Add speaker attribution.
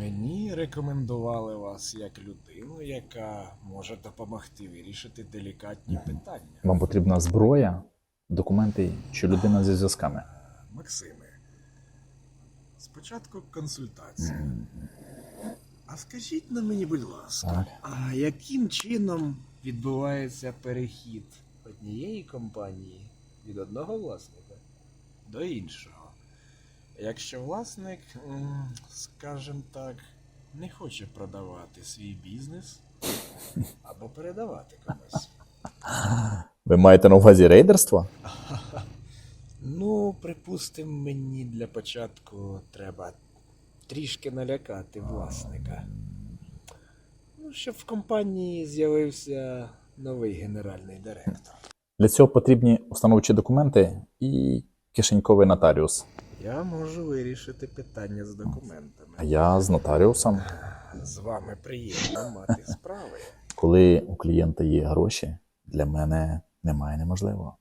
Speaker 1: Мені рекомендували вас як людину, яка може допомогти вирішити делікатні питання.
Speaker 2: Вам потрібна зброя, документи чи людина зі зв'язками.
Speaker 1: Максиме, спочатку консультація. А скажіть на мені, будь ласка,
Speaker 2: Так.
Speaker 1: а яким чином відбувається перехід однієї компанії від одного власника до іншого? Якщо власник, скажімо так, не хоче продавати свій бізнес або передавати комусь.
Speaker 2: Ви маєте на увазі рейдерство?
Speaker 1: Ну, припустимо, мені для початку треба трішки налякати власника. Ну, щоб в компанії з'явився новий генеральний директор.
Speaker 2: Для цього потрібні установчі документи і кишеньковий нотаріус.
Speaker 1: Я можу вирішити питання з документами.
Speaker 2: А я з нотаріусом.
Speaker 1: З вами приємно мати справи.
Speaker 2: Коли у клієнта є гроші, для мене немає неможливого.